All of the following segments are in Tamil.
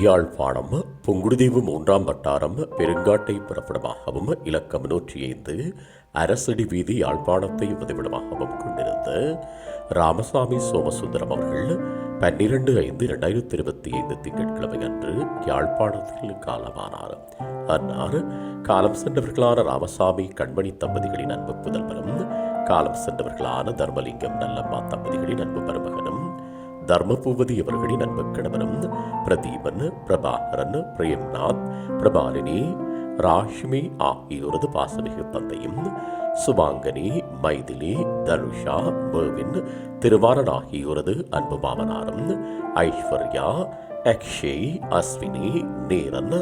யாழ்ப்பாணம் புங்குடுதீவு மூன்றாம் வட்டாரம் பெருங்காட்டை புறப்படமாகவும் இலக்கம் நூற்றி ஐந்து அரசடி வீதி யாழ்ப்பாணத்தை உதவிடமாகவும் கொண்டிருந்த ராமசாமி சோமசுந்தரம் அவர்கள் பன்னிரண்டு ஐந்து இரண்டாயிரத்தி இருபத்தி ஐந்து திங்கட்கிழமை அன்று யாழ்ப்பாணத்தில் காலமானார். அன்னார் காலம் சென்றவர்களான ராமசாமி கண்மணி தம்பதிகளின் அன்பு புதல்வரும் காலம் சென்றவர்களான தர்மலிங்கம் நல்லம்மா தம்பதிகளின் அன்பு மருமகனும் தர்மபூபதி அவர்களின் அன்பு கணவனும் பிரதீபன் பிரபாகரன் பிரேம்நாத் பிரபாலினி ராஷ்மி ஆகியோரது பாசமிகு தந்தையும் சுபாங்கனி மைதிலி தனுஷா மேவின் திருவாரன் ஆகியோரது அன்பு மாமனாரும் ஐஸ்வர்யா அக்ஷய் அஸ்வினி நேரன்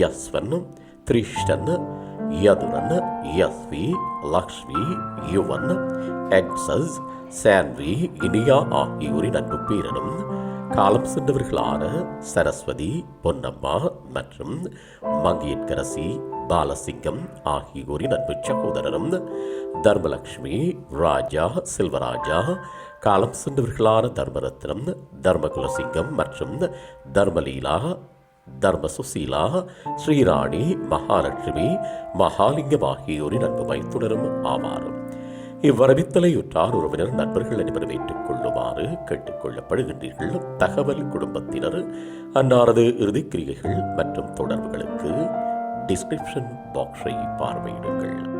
யஸ்வன் திரிஷ்டன் யதுரன் யஸ்வி லக்ஷ்மி யுவன் எக்ஸஸ் சான்வி இனியா ஆகியோரின் அன்பு பேரனும் காலம் சென்றவர்களான சரஸ்வதி பொன்னம்மா மற்றும் மங்கையற்கரசி பாலசிங்கம் ஆகியோரின் அன்பு சகோதரனும் தர்மலக்ஷ்மி ராஜா செல்வராஜா காலம் சென்றவர்களான தர்மரத்னம் தர்மகுலசிங்கம் மற்றும் தர்மலீலா தர்ம சுசீலா ஸ்ரீராணி மகாலட்சுமி மகாலிங்கம் ஆகியோரின் அன்பு மைத்துனரும் ஆவாரும். இவ்வரவித்தலையுற்றார் உறவினர் நண்பர்கள் அனைவரும் ஏற்றுக் கொள்ளுமாறு கேட்டுக்கொள்ளப்படுகின்றீர்கள். தகவல் குடும்பத்தினர் அன்னாரது இறுதிக்கிரியைகள் மற்றும் தொடர்புகளுக்கு டிஸ்கிரிப்ஷன் பாக்ஸை பார்வையிடுங்கள்.